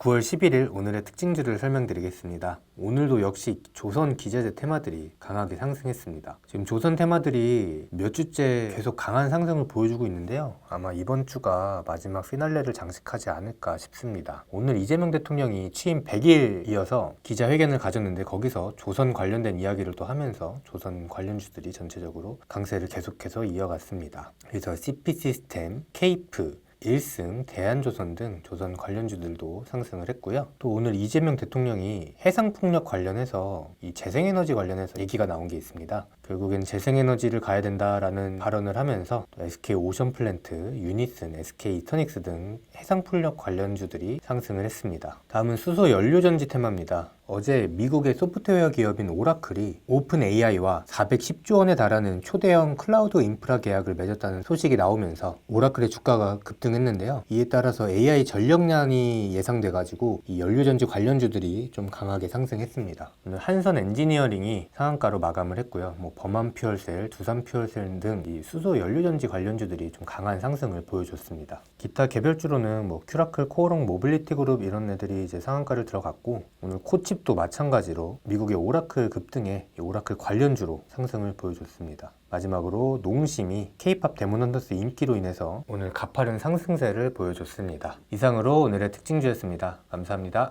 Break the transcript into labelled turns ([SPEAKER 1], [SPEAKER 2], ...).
[SPEAKER 1] 9월 11일 오늘의 특징주를 설명드리겠습니다. 오늘도 역시 조선 기재재 테마들이 강하게 상승했습니다. 지금 조선 테마들이 몇 주째 계속 강한 상승을 보여주고 있는데요. 아마 이번 주가 마지막 피날레를 장식하지 않을까 싶습니다. 오늘 이재명 대통령이 취임 100일이어서 기자회견을 가졌는데 거기서 조선 관련된 이야기를 또 하면서 조선 관련주들이 전체적으로 강세를 계속해서 이어갔습니다. 그래서 CP 시스템, 케이프, 일승, 대한조선 등 조선 관련주들도 상승을 했고요. 또 오늘 이재명 대통령이 해상풍력 관련해서 이 재생에너지 관련해서 얘기가 나온 게 있습니다. 결국엔 재생에너지를 가야 된다라는 발언을 하면서 또 SK 오션플랜트, 유니슨, SK 이터닉스 등 해상풍력 관련주들이 상승을 했습니다. 다음은 수소 연료전지 테마입니다. 어제 미국의 소프트웨어 기업인 오라클이 오픈 AI와 410조 원에 달하는 초대형 클라우드 인프라 계약을 맺었다는 소식이 나오면서 오라클의 주가가 급등했는데요. 이에 따라서 AI 전력난이 예상돼가지고 이 연료전지 관련주들이 좀 강하게 상승했습니다. 오늘 한선 엔지니어링이 상한가로 마감을 했고요. 뭐 범한 퓨얼셀, 두산 퓨얼셀 등 이 수소 연료전지 관련주들이 좀 강한 상승을 보여줬습니다. 기타 개별주로는 뭐 큐라클, 코오롱, 모빌리티 그룹 이런 애들이 이제 상한가를 들어갔고 오늘 코 칩도 마찬가지로 미국의 오라클 급등에 이 오라클 관련주로 상승을 보여줬습니다. 마지막으로 농심이 데몬 헌터스 인기로 인해서 오늘 가파른 상승세를 보여줬습니다. 이상으로 오늘의 특징주였습니다. 감사합니다.